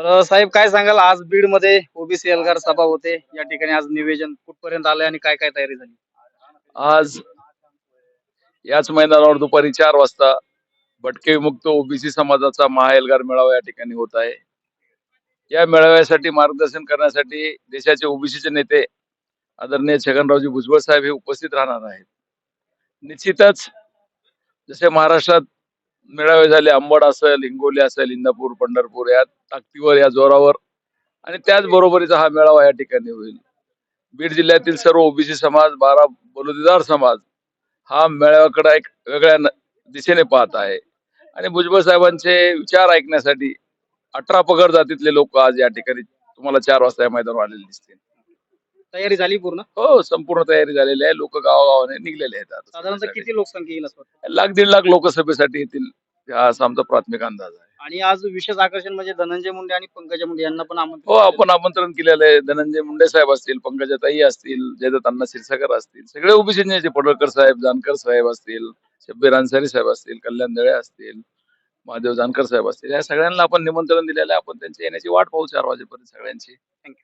तर साहेब काय सांगाल? आज बीडमध्ये ओबीसी एल्गार सभा होते. या ठिकाणी आज निवेदन कुठपर्यंत आलंय आणि काय काय तयारी झाली? आज याच मैदानावर दुपारी चार वाजता भटके मुक्त ओबीसी समाजाचा महाएल्गार मेळावा या ठिकाणी होत आहे. या मेळाव्यासाठी मार्गदर्शन करण्यासाठी देशाचे ओबीसीचे नेते आदरणीय छगनरावजी भुजबळ साहेब हे उपस्थित राहणार आहेत. निश्चितच जसे महाराष्ट्रात मेळावे झाले अंबड असेल हिंगोली असेल इंदापूर पंढरपूर या ताकदीवर या जोरावर. आणि त्याच बरोबरीचा हा मेळावा या ठिकाणी होईल. बीड जिल्ह्यातील सर्व ओबीसी समाज बारा बलुतेदार समाज हा मेळाव्याकडे एक वेगळ्या दिशेने पाहत आहे. आणि भुजबळ साहेबांचे विचार ऐकण्यासाठी अठरा पगड जातीतले लोक आज या ठिकाणी तुम्हाला चार वाजता या मैदानावर आलेले दिसतील. तयारी झाली पूर्ण? हो संपूर्ण तयारी झालेली आहे. लोक गावागावाने निघलेले आहेत आता साधारणतः. किती लोकसंख्या येईल असं वाटतं? लाख दीड लाख लोकसभेसाठी येतील. हा असा आमचा प्राथमिक अंदाज आहे. आणि आज विशेष आकर्षण म्हणजे धनंजय मुंडे आणि पंकजा मुंडे यांना पण आमंत्रित हो. आपण आमंत्रण केलेलं आहे. धनंजय मुंडे साहेब असतील पंकजाताई असतील जयदत्त अण्णा क्षीरसागर असतील सगळे ओबीसी नेते पडळकर साहेब जानकर साहेब असतील शब्बीर अन्सारी साहेब असतील कल्याण दळे असतील महादेव जानकर साहेब असतील. या सगळ्यांना आपण निमंत्रण दिलेलं आहे. आपण त्यांची येण्याची वाट पाहू चार वाजेपर्यंत सगळ्यांची. You.